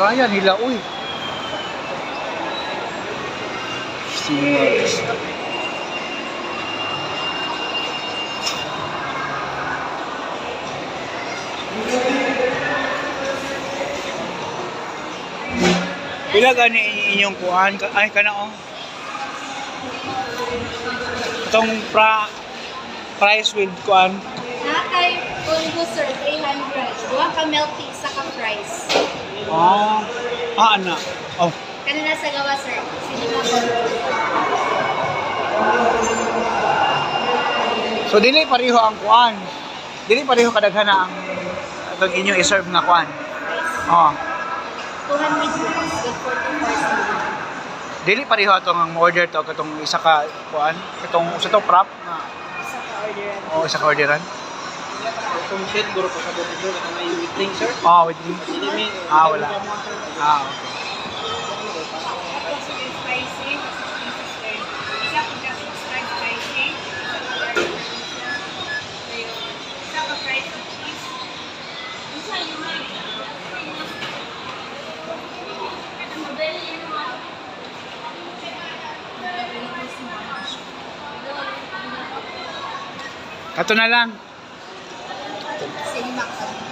Ryan, hila, uy. Steamers. Pila gani inyong kuhan? Ka- Ay, kana oh. Itong pra price with kuhan. Nakay combo sir, 300. Duha ka milk tea, isa ka fries. Ah, ah, ana. Oh, Kanina sa gawa sir. So dili pareho ang kuan. Dili pareho kadaghana ang atong inyo i-serve na kuan. Oh. 200 grams with 44 cents. Dili pareho atong ang order to katong isa ka kuan, katong sa to prop na Isa ka orderan. o isa ka orderan. Kung set, guro pa sa dito, ito may waiting, sir. Oh, with me. Hindi may... Ah, wala. Ah, okay. Yung ko yung Kato na lang. 行吧。